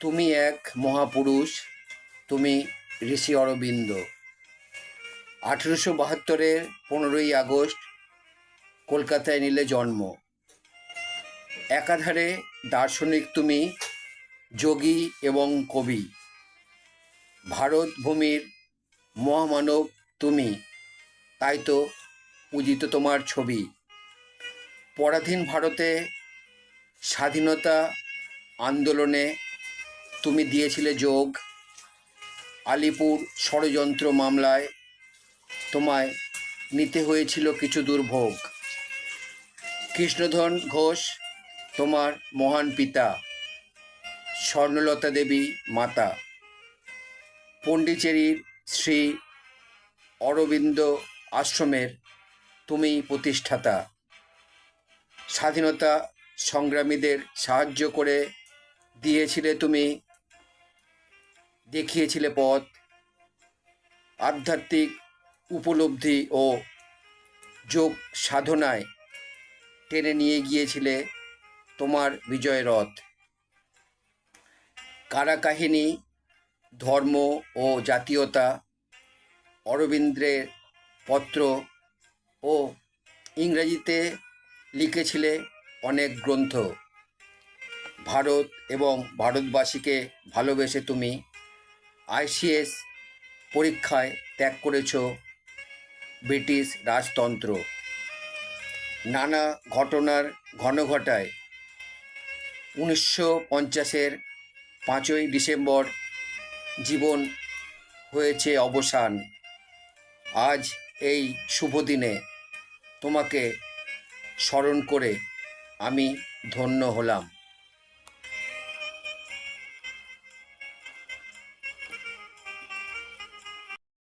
তুমি এক মহাপুরুষ, তুমি ঋষি অরবিন্দ। আঠেরোশো বাহাত্তরের পনেরোই আগস্ট কলকাতায় নিলে জন্ম। একাধারে দার্শনিক তুমি, যোগী এবং কবি। ভারত ভূমির মহামানব তুমি, তাই তো পূজিত তোমার ছবি। পরাধীন ভারতে স্বাধীনতা আন্দোলনে তুমি দিয়েছিলে যোগ। আলিপুর ষড়যন্ত্র মামলায় তোমায় নিতে হয়েছিল কিছু দুর্ভোগ। কৃষ্ণধন ঘোষ, তোমার মহান পিতা, স্বর্ণলতা দেবী মাতা। পণ্ডিচেরির শ্রী অরবিন্দ আশ্রমের তুমি প্রতিষ্ঠাতা। স্বাধীনতা সংগ্রামীদের সাহায্য করে দিয়েছিলে তুমি দেখিয়েছিলে পথ, আধ্যাত্মিক উপলব্ধি ও যোগ সাধনায় টেনে নিয়ে গিয়েছিলে তোমার বিজয় রথ। কারা কাহিনী ধর্ম ও জাতীয়তা অরবিন্দ্রের পত্র ও ইংরেজিতে লিখেছিলে অনেক গ্রন্থ। ভারত এবং ভারতবাসীকে ভালোবেসে তুমি আইসিএস পরীক্ষায় ত্যাগ করেছ ব্রিটিশ রাজতন্ত্র। নানা ঘটনার ঘন ঘটায় উনিশশো পঞ্চাশের পাঁচই ডিসেম্বর জীবন হয়েছে অবসান। আজ এই শুভ দিনে তোমাকে স্মরণ করে আমি ধন্য হলাম।